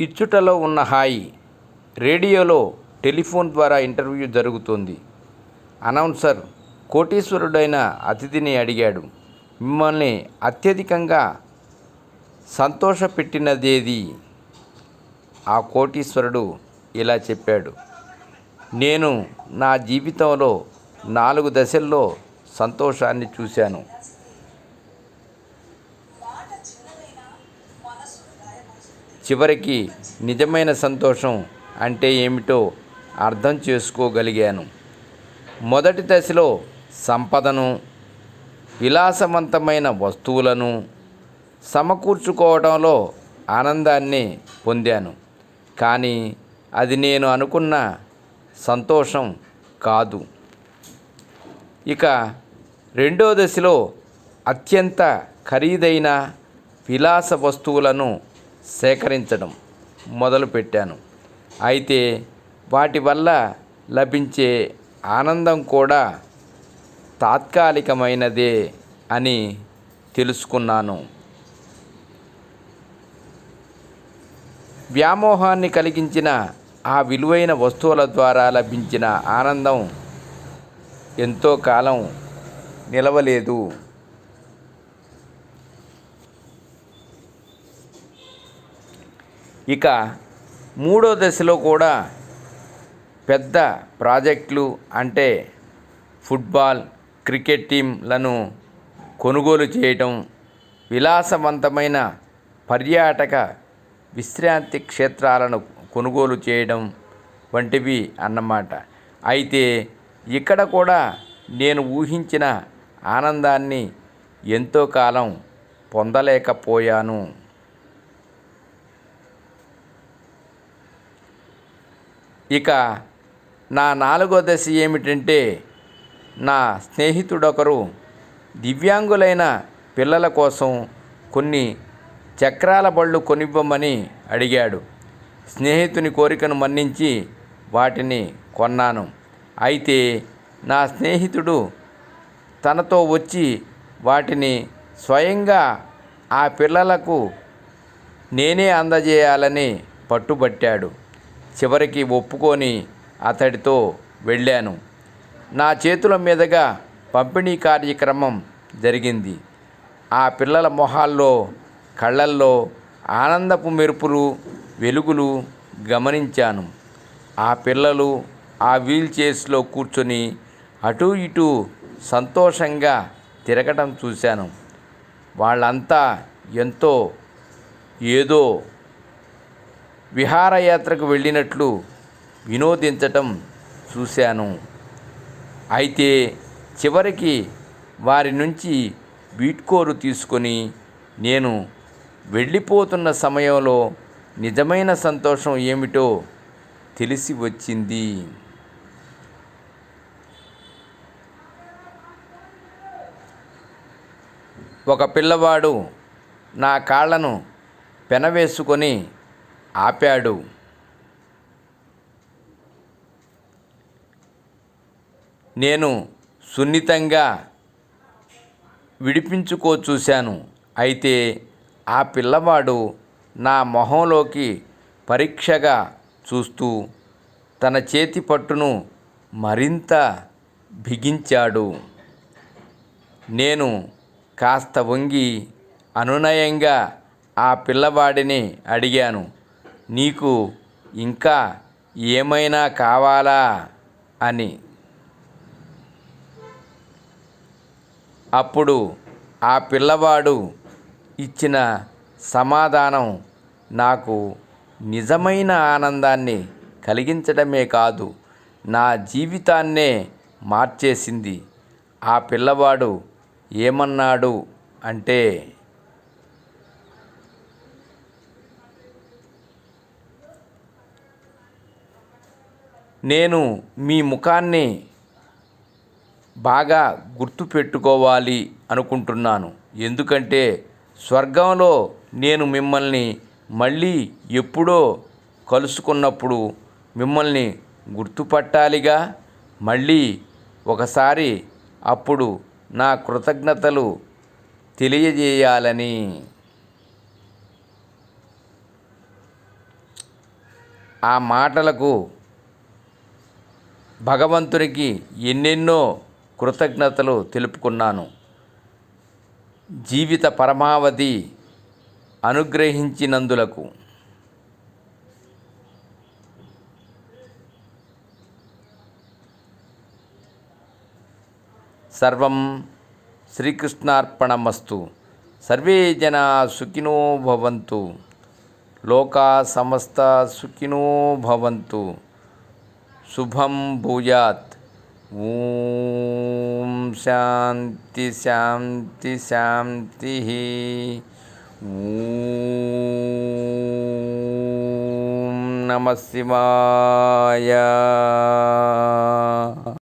ఇచ్చుటలో ఉన్న హాయి రేడియోలో టెలిఫోన్ ద్వారా ఇంటర్వ్యూ జరుగుతోంది. అనౌన్సర్ కోటీశ్వరుడైన అతిథిని అడిగాడు. మిమ్మల్ని అత్యధికంగా సంతోషపెట్టినదేది? ఆ కోటీశ్వరుడు ఇలా చెప్పాడు. నేను నా జీవితంలో నాలుగు దశల్లో సంతోషాన్ని చూశాను. చివరికి నిజమైన సంతోషం అంటే ఏమిటో అర్థం చేసుకోగలిగాను. మొదటి దశలో సంపదను విలాసవంతమైన వస్తువులను సమకూర్చుకోవడంలో ఆనందాన్ని పొందాను. కానీ అది నేను అనుకున్న సంతోషం కాదు. ఇక రెండో దశలో అత్యంత ఖరీదైన విలాస వస్తువులను సేకరించడం మొదలుపెట్టాను. అయితే వాటి వల్ల లభించే ఆనందం కూడా తాత్కాలికమైనదే అని తెలుసుకున్నాను. వ్యామోహాన్ని కలిగించిన ఆ విలువైన వస్తువుల ద్వారా లభించిన ఆనందం ఎంతో కాలం నిలవలేదు. ఇక మూడో దశలో కూడా పెద్ద ప్రాజెక్టులు అంటే ఫుట్బాల్ క్రికెట్ టీంలను కొనుగోలు చేయటం విలాసవంతమైన పర్యాటక విశ్రాంతి క్షేత్రాలను కొనుగోలు చేయడం వంటివి అన్నమాట. అయితే ఇక్కడ కూడా నేను ఊహించిన ఆనందాన్ని ఎంతో కాలం పొందలేకపోయాను. ఇక నా నాలుగో దశ ఏమిటంటే నా స్నేహితుడొకరు దివ్యాంగులైన పిల్లల కోసం కొన్ని చక్రాల బళ్ళు కొనివ్వమని అడిగాడు. స్నేహితుని కోరికను మన్నించి వాటిని కొన్నాను. అయితే నా స్నేహితుడు తనతో వచ్చి వాటిని స్వయంగా ఆ పిల్లలకు నేనే అందజేయాలని పట్టుబట్టాడు. చివరికి ఒప్పుకొని అతడితో వెళ్ళాను. నా చేతుల మీదుగా పంపిణీ కార్యక్రమం జరిగింది. ఆ పిల్లల మొహాల్లో కళ్ళల్లో ఆనందపు మెరుపులు వెలుగులు గమనించాను. ఆ పిల్లలు ఆ వీల్ చైర్స్లో కూర్చొని అటు ఇటు సంతోషంగా తిరగటం చూశాను. వాళ్ళంతా ఎంతో ఏదో విహారయాత్రకు వెళ్ళినట్లు వినోదించటం చూశాను. అయితే చివరికి వారి నుంచి వీడ్కోరు తీసుకొని నేను వెళ్ళిపోతున్న సమయంలో నిజమైన సంతోషం ఏమిటో తెలిసి వచ్చింది. ఒక పిల్లవాడు నా కాళ్ళను పెనవేసుకొని ఆపాడు. నేను సున్నితంగా విడిపించుకో చూశాను. అయితే ఆ పిల్లవాడు నా మొహంలోకి పరీక్షగా చూస్తూ తన చేతి పట్టును మరింత బిగించాడు. నేను కాస్త వంగి అనునయంగా ఆ పిల్లవాడిని అడిగాను. నీకు ఇంకా ఏమైనా కావాలా? అని. అప్పుడు ఆ పిల్లవాడు ఇచ్చిన సమాధానం నాకు నిజమైన ఆనందాన్ని కలిగించడమే కాదు నా జీవితాన్నే మార్చేసింది. ఆ పిల్లవాడు ఏమన్నాడు అంటే నేను మీ ముఖాన్ని బాగా గుర్తుపెట్టుకోవాలి అనుకుంటున్నాను. ఎందుకంటే స్వర్గంలో నేను మిమ్మల్ని మళ్ళీ ఎప్పుడో కలుసుకున్నప్పుడు మిమ్మల్ని గుర్తుపట్టాలిగా? మళ్ళీ ఒకసారి అప్పుడు నా కృతజ్ఞతలు తెలియజేయాలని. ఆ మాటలకు భగవంతునికి ఎన్నెన్నో కృతజ్ఞతలు తెలుపుకున్నాను. జీవిత పరమావధి అనుగ్రహించినందులకు. సర్వం శ్రీకృష్ణార్పణమస్తు. సర్వే జనా సుఖినో భవంతు. లోకా సమస్త సుఖినో భవంతు. शुभम भूयात। ओम शांति शांति शांति ॐ नमः शिवाय।